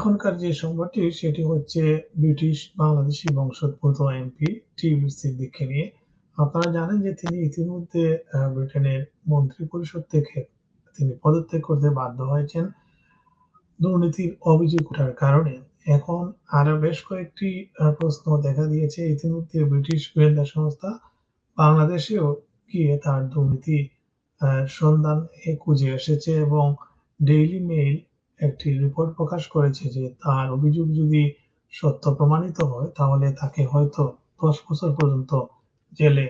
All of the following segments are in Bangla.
এখনকার যে সংবাদটি, সেটি হচ্ছে ব্রিটিশ বাংলাদেশী বংশোদ্ভূত এমপি টিউলিপ সিদ্দিককে নিয়ে। আপনারা জানেন যে তিনি ইতিমধ্যে ব্রিটেনের মন্ত্রী পরিষদ থেকে তিনি পদত্যাগ করতে বাধ্য হয়েছেন। দুর্নীতির অভিযোগ ওঠার কারণে এখন আরও বেশ কয়েকটি প্রশ্ন দেখা দিয়েছে। ইতিমধ্যে ব্রিটিশ গোয়েন্দা সংস্থা বাংলাদেশেও গিয়ে তার দুর্নীতি সন্ধান খুঁজে এসেছে এবং ডেইলি মেইল একটি রিপোর্ট প্রকাশ করেছে যে তার অভিযোগ যদি সত্য প্রমাণিত হয়, তাহলে তাকে হয়তো দশ বছর পর্যন্ত জেলে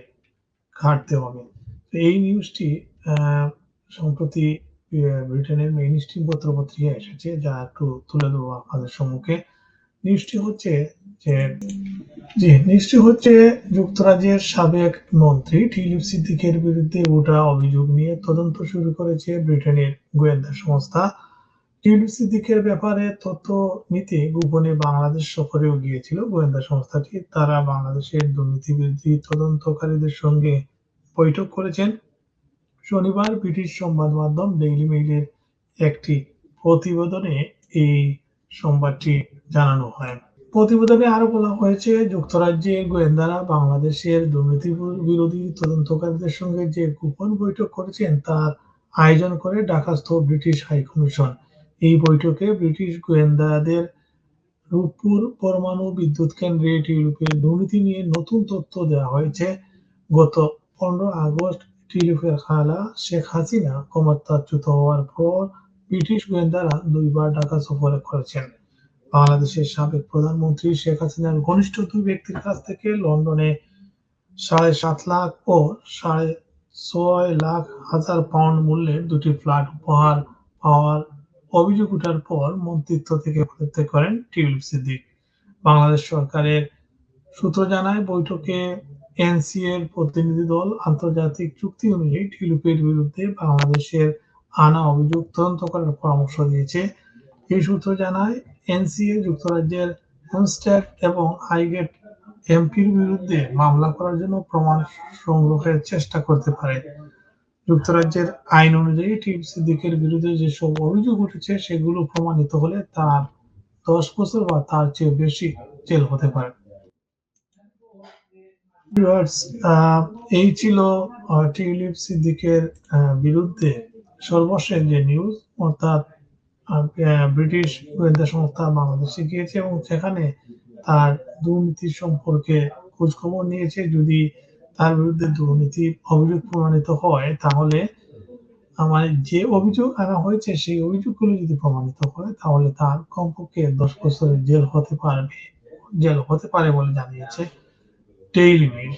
খাটতে হবে। এই নিউজটি সম্প্রতি ব্রিটেনের মেইন স্ট্রিম পত্রপত্রিকা এসেছে, যা একটু তুলে দেবো আপনাদের সম্মুখে। নিউজটি হচ্ছে যে জি নিউজটি হচ্ছে যুক্তরাজ্যের সাবেক মন্ত্রী টিলিপ সিদ্দিকের বিরুদ্ধে ওঠা অভিযোগ নিয়ে তদন্ত শুরু করেছে ব্রিটেনের গোয়েন্দা সংস্থা। সিদ্দিকের ব্যাপারে তথ্য নিতে গোপনে বাংলাদেশ সফরেও গিয়েছিল গোয়েন্দা সংস্থাটি। তারা বাংলাদেশের দুর্নীতি বিরোধী তদন্তকারীদের সঙ্গে বৈঠক করেছেন। শনিবার ব্রিটিশ সংবাদ মাধ্যম ডেইলি মেইলের একটি প্রতিবেদনে এই সংবাদটি জানানো হয়। প্রতিবেদনে আরও বলা হয়েছে যুক্তরাজ্যের গোয়েন্দারা বাংলাদেশের দুর্নীতি বিরোধী তদন্তকারীদের সঙ্গে যে গোপন বৈঠক করেছেন, তার আয়োজন করে ঢাকাস্থ ব্রিটিশ হাইকমিশন এই বৈঠকে ব্রিটিশ গোয়েন্দাদের রূপপুর পরমাণু বিদ্যুৎ কেন্দ্রে টিউলিপের দুর্নীতি নিয়ে নতুন তথ্য দেওয়া হয়েছে। গত পনেরো আগস্ট টিউলিপের খালা শেখ হাসিনা ক্ষমতাচ্যুত হওয়ার পর ব্রিটিশ গোয়েন্দারা দুইবার ঢাকা সফর করেছেন। বাংলাদেশের সাবেক প্রধানমন্ত্রী শেখ হাসিনার ঘনিষ্ঠ দুই ব্যক্তির কাছ থেকে লন্ডনে সাড়ে সাত লাখ ও সাড়ে ছয় লাখ হাজার পাউন্ড মূল্যের দুটি ফ্ল্যাট উপহার পাওয়ার অভিযোগ উঠার পর মন্ত্রিত্ব থেকে পদত্যাগ করেন টিউলিপ সিদ্দিক। বাংলাদেশ সরকারের সূত্র জানায়, বৈঠকে এনসি এর প্রতিনিধি দল আন্তর্জাতিক চুক্তি অনুযায়ী টিউলিপের বিরুদ্ধে বাংলাদেশের আনা অভিযোগ তদন্ত করার পরামর্শ দিয়েছে। এই সূত্র জানায়, এনসিএ যুক্তরাজ্যের হেমস্টেড এবং আইগেট এমপির বিরুদ্ধে মামলা করার জন্য প্রমাণ সংগ্রহের চেষ্টা করতে পারে। যুক্তরাজ্যের আইন অনুযায়ী টিপ সিদ্দিকের বিরুদ্ধে যেসব অভিযোগ উঠেছে, সেগুলো প্রমাণিত হলে তার দশ বছর বা তার চেয়ে বেশি জেল হতে পারে। এই ছিল টিউলিপ সিদ্দিকের বিরুদ্ধে সর্বশেষ যে নিউজ, অর্থাৎ ব্রিটিশ গোয়েন্দা সংস্থা বাংলাদেশে গিয়েছে এবং সেখানে তার দুর্নীতি সম্পর্কে খোঁজখবর নিয়েছে। যদি তার বিরুদ্ধে দুর্নীতি অভিযোগ প্রমাণিত হয়, তাহলে আমার যে অভিযোগ আনা হয়েছে, সেই অভিযোগগুলো যদি প্রমাণিত হয় তাহলে তার কমপক্ষে দশ বছরের জেল হতে পারবে। জেল হতে পারে বলে জানিয়েছে ডেইলি মেইল